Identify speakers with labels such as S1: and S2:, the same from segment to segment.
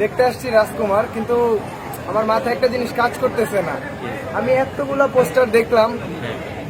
S1: দেখতে আসছি রাজকুমার কিন্তু আমার মাথায় একটা জিনিস কাজ করতেছে না। আমি এতগুলা পোস্টার দেখলাম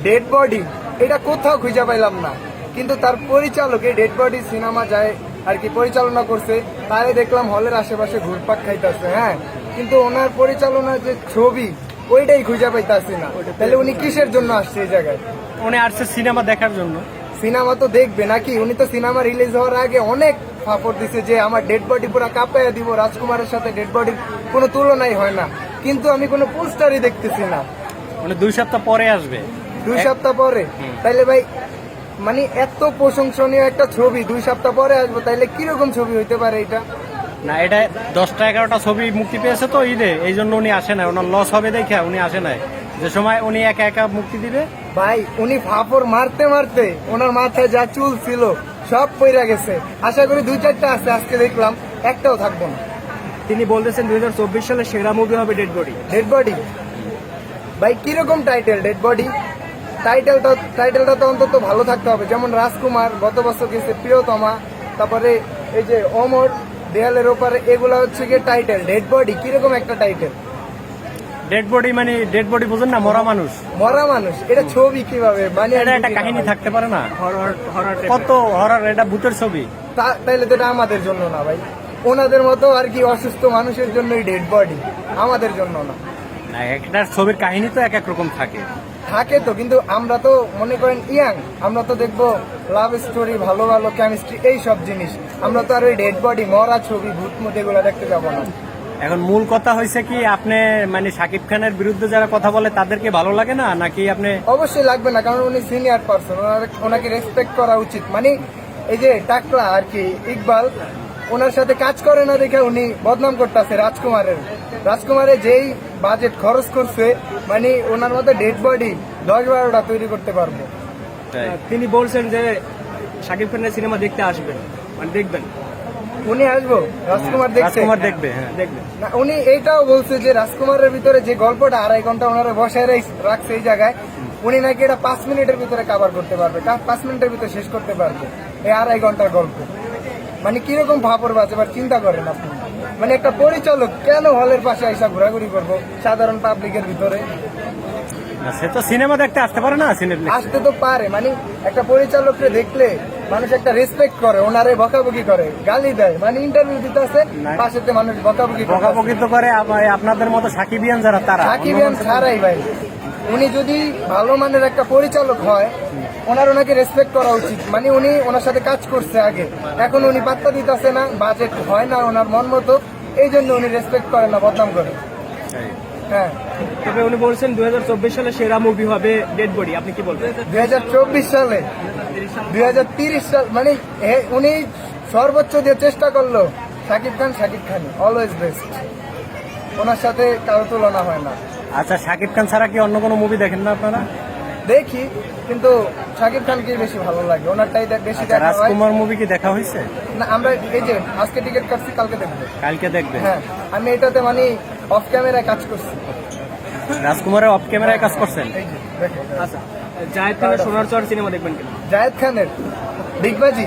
S1: ডেড বডি এটা কোথাও খুঁজে পাইলাম না। কিন্তু তার পরিচালকে ডেড বডি সিনেমা যায় আর কি পরিচালনা করছে তারে দেখলাম হলের আশেপাশে ঘুরপাক খাইতেছে হ্যাঁ। কিন্তু ওনার পরিচালনার যে ছবি ওইটাই খুঁজে পাইতাছি না। তাহলে উনি কিসের জন্য আসছে এই জায়গায়?
S2: উনি আসছে সিনেমা দেখার জন্য।
S1: সিনেমা তো দেখবে নাকি? উনি তো সিনেমা রিলিজ হওয়ার আগে অনেক ফাপড় দিছে যে আমার ডেড বডি পুরো কাঁপাইয়া দিব রাজকুমারের সাথে ডেড বডির কোনো তুলনাই হয় না। কিন্তু আমি কোনো পোস্টারই দেখতেছি না।
S2: উনি দুই সপ্তাহ পরে আসবে।
S1: দুই সপ্তাহ পরে? তাইলে ভাই মানে এত প্রশংসনীয় একটা ছবি দুই সপ্তাহ পরে আসব তাইলে কীরকম ছবি হইতে পারে এটা?
S2: না এটা দশটা এগারোটা ছবি মুক্তি পেয়েছে তো ঈদে এই জন্য উনি আসে না ওনার লস হবে দেখে উনি আসে নাই। যে সময় উনি একা একা মুক্তি দিবে?
S1: ভাই উনি ফাপড় মারতে মারতে ওনার মাথায় যা চুল ছিল সব পইরা গেছে। আশা করি দুই চারটা আছে আজকে দেখলাম একটাও থাকব না।
S3: তিনি বলতেছেন দুই হাজার চব্বিশ সালে সেরা মুভি হবে ডেড বডি
S1: ডেড বডি ভাই কীরকম টাইটেল ডেড বডি টাইটেলটা টাইটেলটা তো অন্তত ভালো থাকতে হবে। যেমন রাজকুমার গত বছর গেছে প্রিয়তমা তারপরে এই যে অমর দেয়ালের ওপারে এগুলা হচ্ছে গিয়ে টাইটেল ডেড বডি কীরকম একটা টাইটেল
S2: ডেড বডি মানে ডেড বডি বোঝেন না মরা মানুষ।
S1: মরা মানুষ এটা ছবি কীভাবে? মানে
S2: এটা একটা কাহিনী থাকতে পারে না। কত হরার এটা ভূতের ছবি।
S1: তাইলে তো এটা আমাদের জন্য না ভাই। ওনাদের মতো আর কি অসুস্থ মানুষের জন্যই ডেড বডি আমাদের জন্য না।
S2: না একটা ছবির কাহিনী তো এক এক রকম থাকে।
S1: থাকে তো কিন্তু আমরা তো মনে করেন ইয়াং আমরা তো দেখব লাভ স্টোরি ভালো ভালো কেমিস্ট্রি এই সব জিনিস। আমরা তো আর ওই ডেড বডি মরা ছবি ভূত মুত এগুলো দেখতে যাব না।
S2: এখন মূল কথা হয়েছে কি আপনি মানে সাকিব খানের বিরুদ্ধে যারা কথা বলে তাদেরকে ভালো লাগে না? নাকি আপনি
S1: অবশ্যই লাগবে না কারণ উনি সিনিয়র পার্সন ওনাকে রেসপেক্ট করা উচিত। মানে এই যে টাকলা আর কি ইকবাল ওনার সাথে কাজ করে না দেখে উনি বদনাম করতেছে রাজকুমারের। রাজকুমারের যেই বাজেট খরচ করছে মানে ওনার মতো ডেড বডি দশ বারোটা তৈরি করতে পারব।
S3: তিনি বলছেন যে শাকিব খানের সিনেমা দেখতে আসবেন মানে দেখবেন।
S1: উনি আসব রাজকুমার দেখছে
S2: রাজকুমার দেখবে হ্যাঁ।
S3: দেখবেন
S1: না, উনি এইটাও বলছে যে রাজকুমারের ভিতরে যে গল্পটা আড়াই ঘণ্টা ওনারা বসায় রাখছে এই জায়গায় উনি নাকি এটা পাঁচ মিনিটের ভিতরে কাভার করতে পারবে পাঁচ মিনিটের ভিতরে শেষ করতে পারবে। এই আড়াই ঘণ্টার গল্প। মানে কীরকম ভাপর বাজে এবার চিন্তা করেন আপনি? মানে একটা পরিচালক কেন হলের পাশে আইসা ঘোরাঘুরি করব সাধারণ পাবলিকের ভিতরে?
S2: সে তো সিনেমা দেখতে আসতে পারে না সিনেমা
S1: আসতে তো পারে মানে একটা পরিচালককে দেখলে মানুষ একটা রেসপেক্ট করে ওনারে বকাবকি করে গালি দেয় মানে ইন্টারভিউ দিতে আছে পাশেতে মানুষ বকাবকি
S2: বকাবকি তো করে আপনাদের মতো সাকিবিয়ান যারা তারা।
S1: সাকিবিয়ান ছাড়াই ভাই। উনি যদি ভালো মানের একটা পরিচালক হয় ওনার ওনাকে রেসপেক্ট করা উচিত। মানে উনি ওনার সাথে কাজ করছে আগে। এখন উনি পাত্তা দিতেছে না বাজেট হয় না ওনার মন মতো এই জন্য উনি রেসপেক্ট করে না বদনাম করে হ্যাঁ।
S3: তবে উনি বলছেন দুই হাজার চব্বিশ সালে সেরা মুভি হবে ডেড বডি আপনি কি বলবেন?
S1: দুই হাজার চব্বিশ সালে। তিরিশ সাল মানে উনি সর্বোচ্চ দিয়ে চেষ্টা করল শাকিব খান শাকিব খান অলওয়েজ বেস্ট ওনার সাথে কারও তুলনা হয় না।
S2: আচ্ছা সাকিব খান ছাড়া কি অন্য কোনো মুভি দেখেন না আপনারা?
S1: দেখি কিন্তু শাকিব খানকে বেশি ভালো লাগে। ওনারটাই দে- বেশি
S2: আচ্ছা,
S1: দেখা হয়।
S2: রাজকুমার মুভি কি দেখা হয়েছে?
S1: না আমরা এই যে আজকে টিকিট কাটছি কালকে দেখব।
S2: কালকে দেখবে
S1: হ্যাঁ আমি এটাতে মানে অফ ক্যামেরায় কাজ করছি।
S2: রাজকুমারের অফ ক্যামেরায় কাজ করছেন?
S3: আচ্ছা জায়েদ খানের সোনার চর সিনেমা দেখবেন কিনা?
S1: জায়েদ খানের? ডিগবাজি?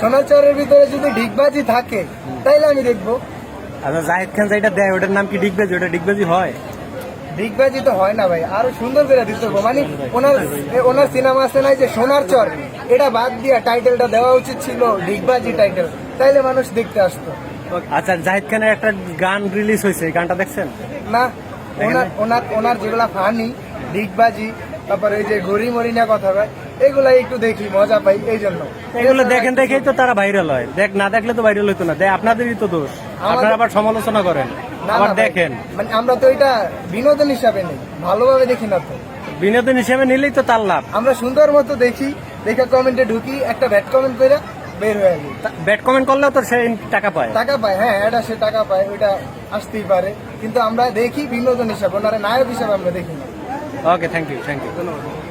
S1: সোনাচরের ভিতরে যদি ডিগবাজি থাকে তাইলে আমি দেখব।
S2: আচ্ছা জাহিদ খান যেটা দেয় ওটার নাম কি ডিগবাজি? ওটা ডিগবাজি হয়?
S1: ডিগবাজি তো হয় না ভাই আরও সুন্দর করে দিতে হবে। মানে ওনার ওনার সিনেমা আছে না যে সোনার চর এটা বাদ দিয়া টাইটেলটা দেওয়া উচিত ছিল ডিগবাজি টাইটেল তাইলে মানুষ দেখতে আসতো।
S2: আচ্ছা জাহিদ খানের একটা গান রিলিজ হয়েছে গানটা দেখছেন?
S1: না ওনার ওনার ওনার যেগুলা ফানি ডিগবাজি তারপরে এই যে ঘড়ি মরি না কথা হয় এগুলা একটু দেখি মজা পাই এই জন্য।
S2: এগুলো দেখেন দেখেই তো তারা ভাইরাল হয়। দেখ না দেখলে তো ভাইরাল হইতো না। দেখ আপনাদেরই তো দোষ। আপনারা আবার সমালোচনা করেন। আবার দেখেন।
S1: মানে আমরা তো এটা বিনোদন হিসাবে নেই। ভালোভাবে দেখি না তো।
S2: বিনোদন হিসাবে নিলেই তো তার লাভ।
S1: আমরা সুন্দর মতো দেখি দেখে কমেন্টে ঢুকি একটা ব্যাড কমেন্ট করে বের হয়ে যাই
S2: ব্যাট কমেন্ট করলেও তো সে টাকা পায়।
S1: টাকা পায় হ্যাঁ এটা সে টাকা পায় ওইটা আসতেই পারে। কিন্তু আমরা দেখি বিনোদন হিসাবে ওনারা নায়ক হিসাবে আমরা দেখি না।
S2: Okay thank you thank you
S3: ধন্যবাদ।